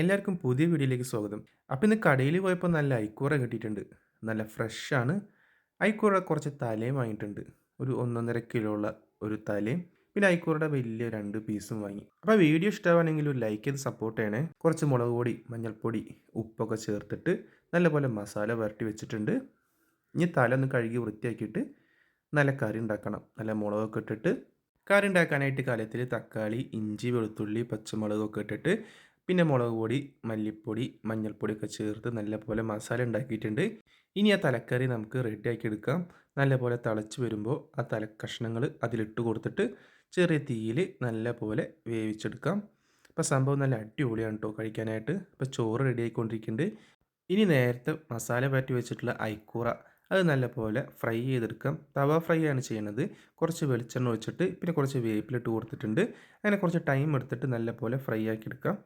എല്ലാവർക്കും പുതിയ വീഡിയോയിലേക്ക് സ്വാഗതം. അപ്പോൾ ഇന്ന് കടയിൽ പോയപ്പോൾ നല്ല ഐക്കൂറ കിട്ടിയിട്ടുണ്ട്. നല്ല ഫ്രഷാണ്. ഐക്കൂറ കുറച്ച് തലയും വാങ്ങിയിട്ടുണ്ട്. ഒരു ഒന്നൊന്നര കിലോ ഉള്ള ഒരു തലയും. പിന്നെ ഐക്കൂറയുടെ വലിയ രണ്ട് പീസും വാങ്ങി. അപ്പോൾ വീഡിയോ ഇഷ്ടമാണെങ്കിൽ ഒരു ലൈക്ക് ചെയ്ത് സപ്പോർട്ട് ചെയ്യണേ. കുറച്ച് മുളക് പൊടി മഞ്ഞൾപ്പൊടി ഉപ്പൊക്കെ ചേർത്തിട്ട് നല്ലപോലെ മസാല വരട്ടി വെച്ചിട്ടുണ്ട്. ഇനി തല ഒന്ന് കഴുകി വൃത്തിയാക്കിയിട്ട് നല്ല കറി ഉണ്ടാക്കണം. നല്ല മുളകൊക്കെ ഇട്ടിട്ട് കറി ഉണ്ടാക്കാനായിട്ട് കലത്തിൽ തക്കാളി ഇഞ്ചി വെളുത്തുള്ളി പച്ചമുളകൊക്കെ ഇട്ടിട്ട് പിന്നെ മുളക് പൊടി മല്ലിപ്പൊടി മഞ്ഞൾപ്പൊടിയൊക്കെ ചേർത്ത് നല്ലപോലെ മസാല ഉണ്ടാക്കിയിട്ടുണ്ട് ഇനി ആ തലക്കറി നമുക്ക് റെഡിയാക്കി എടുക്കാം. നല്ലപോലെ തിളച്ച് വരുമ്പോൾ ആ തലക്കഷ്ണങ്ങൾ അതിലിട്ട് കൊടുത്തിട്ട് ചെറിയ തീയിൽ നല്ലപോലെ വേവിച്ചെടുക്കാം. അപ്പോൾ സംഭവം നല്ല അടിപൊളിയാണ് കേട്ടോ കഴിക്കാനായിട്ട്. ഇപ്പോൾ ചോറ് റെഡി ആയിക്കൊണ്ടിരിക്കുന്നുണ്ട് ഇനി നേരത്തെ മസാല പാറ്റി വെച്ചിട്ടുള്ള ഐക്കൂറ അത് നല്ലപോലെ ഫ്രൈ ചെയ്തെടുക്കാം. തവ ഫ്രൈ ആണ് ചെയ്യുന്നത് കുറച്ച് വെളിച്ചെണ്ണ ഒഴിച്ചിട്ട് പിന്നെ കുറച്ച് വേപ്പിലിട്ട് കൊടുത്തിട്ടുണ്ട്. അങ്ങനെ കുറച്ച് ടൈം എടുത്തിട്ട് നല്ലപോലെ ഫ്രൈ ആക്കി എടുക്കാം.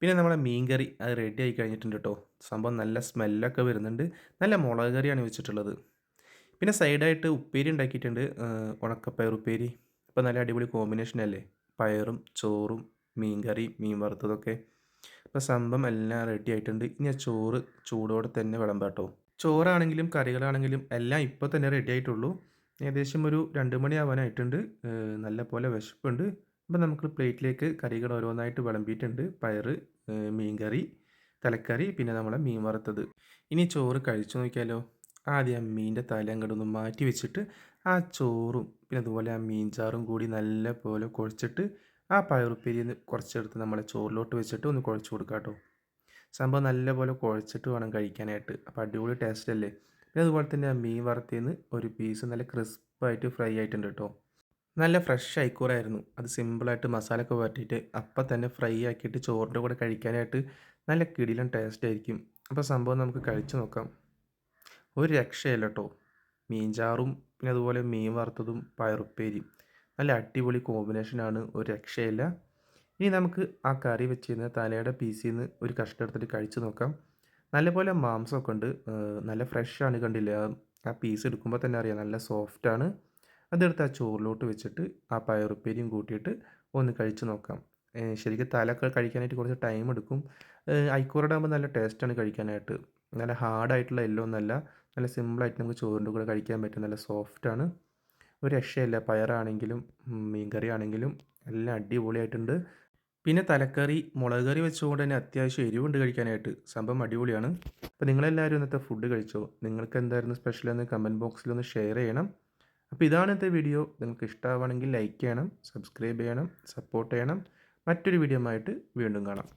പിന്നെ നമ്മുടെ മീൻ കറി അത് റെഡി ആയി കഴിഞ്ഞിട്ടുണ്ട് കേട്ടോ സംഭവം നല്ല സ്മെല്ലൊക്കെ വരുന്നുണ്ട്. നല്ല മുളക് കറിയാണ് വെച്ചിട്ടുള്ളത്. പിന്നെ സൈഡായിട്ട് ഉപ്പേരി ഉണ്ടാക്കിയിട്ടുണ്ട്. ഉണക്കപ്പയർ ഉപ്പേരി. അപ്പോൾ നല്ല അടിപൊളി കോമ്പിനേഷൻ അല്ലേ? പയറും ചോറും മീൻ കറി മീൻ വറുത്തതൊക്കെ. അപ്പോൾ സംഭവം എല്ലാം റെഡി ആയിട്ടുണ്ട്. ഇനി ആ ചോറ് ചൂടോടെ തന്നെ വിളമ്പാട്ടോ. ചോറാണെങ്കിലും കറികളാണെങ്കിലും എല്ലാം ഇപ്പോൾ തന്നെ റെഡി ആയിട്ടുള്ളൂ. ഏകദേശം ഒരു രണ്ട് മണിയാവാനായിട്ടുണ്ട്. നല്ല പോലെ വിശപ്പുണ്ട്. അപ്പോൾ നമുക്ക് പ്ലേറ്റിലേക്ക് കറികൾ ഓരോന്നായിട്ട് വിളമ്പിയിട്ടുണ്ട്. പയർ മീൻകറി തലക്കറി പിന്നെ നമ്മളെ മീൻ വറുത്തത്. ഇനി ചോറ് കഴിച്ചു നോക്കിയാലോ? ആദ്യം ആ മീനിന്റെ തല അങ്ങോട്ടൊന്ന് മാറ്റി വെച്ചിട്ട് ആ ചോറും പിന്നെ അതുപോലെ ആ മീൻചാറും കൂടി നല്ല പോലെ കുഴച്ചിട്ട് ആ പയറുപ്പേരി കുറച്ചെടുത്ത് നമ്മളെ ചോറിലോട്ട് വെച്ചിട്ട് ഒന്ന് കുഴച്ച് കൊടുക്കാം കേട്ടോ. സംഭവം നല്ല പോലെ കുഴച്ചിട്ട് വേണം കഴിക്കാനായിട്ട്. അപ്പോൾ അടിപൊളി ടേസ്റ്റ് അല്ലേ? പിന്നെ അതുപോലെ തന്നെ ആ മീൻ വറുത്തേന്ന് ഒരു പീസ് നല്ല ക്രിസ്പായിട്ട് ഫ്രൈ ആയിട്ടുണ്ട് കേട്ടോ. നല്ല ഫ്രഷ് ഐക്കൂറായിരുന്നു അത് സിമ്പിളായിട്ട് മസാലയൊക്കെ വരട്ടിയിട്ട് അപ്പം തന്നെ ഫ്രൈ ആക്കിയിട്ട് ചോറിന്റെ കൂടെ കഴിക്കാനായിട്ട് നല്ല കിടിലും ടേസ്റ്റ് ആയിരിക്കും. അപ്പോൾ സംഭവം നമുക്ക് കഴിച്ചു നോക്കാം. ഒരു രക്ഷയല്ല കേട്ടോ മീൻചാറും പിന്നെ അതുപോലെ മീൻ വറുത്തതും പയറുപ്പേരിയും നല്ല അടിപൊളി കോമ്പിനേഷനാണ് ഒരു രക്ഷയില്ല. ഇനി നമുക്ക് ആ കറി വെച്ചിരുന്ന തലയുടെ പീസിൽ നിന്ന് ഒരു കഷ്ണം എടുത്തിട്ട് കഴിച്ചു നോക്കാം. നല്ലപോലെ മാംസമൊക്കെ ഉണ്ട്. നല്ല ഫ്രഷാണ് കണ്ടില്ലേ? ആ പീസ് എടുക്കുമ്പോൾ തന്നെ അറിയാം. നല്ല സോഫ്റ്റാണ് അതെടുത്ത് ആ ചോറിലോട്ട് വെച്ചിട്ട് ആ പയറുപ്പേരിയും കൂട്ടിയിട്ട് ഒന്ന് കഴിച്ച് നോക്കാം. ശരിക്കും തലയൊക്കെ കഴിക്കാനായിട്ട് കുറച്ച് ടൈം എടുക്കും. ഐക്കൂറയുടെ ആകുമ്പോൾ നല്ല ടേസ്റ്റാണ് കഴിക്കാനായിട്ട്. നല്ല ഹാർഡായിട്ടുള്ള എല്ലോ ഒന്നല്ല. നല്ല സിമ്പിളായിട്ട് നമുക്ക് ചോറിന്റെ കൂടെ കഴിക്കാൻ പറ്റും. നല്ല സോഫ്റ്റാണ് ഒരു രക്ഷയില്ല. പയറാണെങ്കിലും മീൻകറി ആണെങ്കിലും എല്ലാം അടിപൊളിയായിട്ടുണ്ട്. പിന്നെ തലക്കറി മുളക് കറി വെച്ചുകൊണ്ട് തന്നെ അത്യാവശ്യം എരിവുണ്ട് കഴിക്കാനായിട്ട്. സംഭവം അടിപൊളിയാണ്. അപ്പോൾ നിങ്ങളെല്ലാവരും ഇന്നത്തെ ഫുഡ് കഴിച്ചോ? നിങ്ങൾക്ക് എന്തായിരുന്നു സ്പെഷ്യൽ എന്ന് കമന്റ് ബോക്സിൽ ഒന്ന് ഷെയർ ചെയ്യണം. അപ്പോൾ ഇതാണ് ഇന്നത്തെ വീഡിയോ നിങ്ങൾക്ക് ഇഷ്ടമാണെങ്കിൽ ലൈക്ക് ചെയ്യണം സബ്സ്ക്രൈബ് ചെയ്യണം സപ്പോർട്ട് ചെയ്യണം. മറ്റൊരു വീഡിയോ ആയിട്ട് വീണ്ടും കാണാം.